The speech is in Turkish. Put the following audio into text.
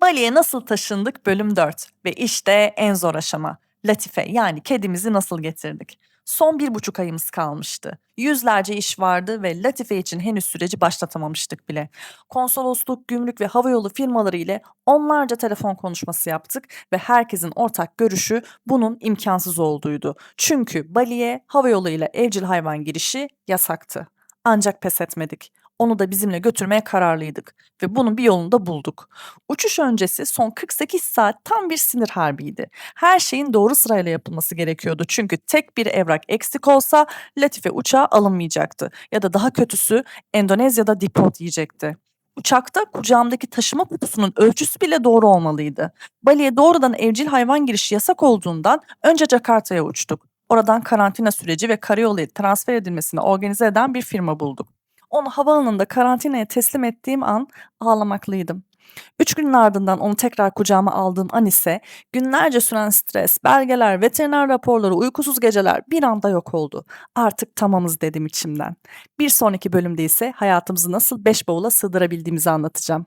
Bali'ye nasıl taşındık bölüm 4 ve işte en zor aşama. Latife yani kedimizi nasıl getirdik? Son bir buçuk ayımız kalmıştı. Yüzlerce iş vardı ve Latife için henüz süreci başlatamamıştık bile. Konsolosluk, gümrük ve havayolu firmaları ile onlarca telefon konuşması yaptık ve herkesin ortak görüşü bunun imkansız olduğuydu. Çünkü Bali'ye havayolu ile evcil hayvan girişi yasaktı. Ancak pes etmedik. Onu da bizimle götürmeye kararlıydık ve bunun bir yolunu da bulduk. Uçuş öncesi son 48 saat tam bir sinir harbiydi. Her şeyin doğru sırayla yapılması gerekiyordu. Çünkü tek bir evrak eksik olsa Latife uçağa alınmayacaktı. Ya da daha kötüsü Endonezya'da deport yiyecekti. Uçakta kucağımdaki taşıma kutusunun ölçüsü bile doğru olmalıydı. Bali'ye doğrudan evcil hayvan girişi yasak olduğundan önce Jakarta'ya uçtuk. Oradan karantina süreci ve karayolu transfer edilmesini organize eden bir firma bulduk. Onu havaalanında karantinaya teslim ettiğim an ağlamaklıydım. Üç günün ardından onu tekrar kucağıma aldığım an ise günlerce süren stres, belgeler, veteriner raporları, uykusuz geceler bir anda yok oldu. Artık tamamız dedim içimden. Bir sonraki bölümde ise hayatımızı nasıl beş bavula sığdırabildiğimizi anlatacağım.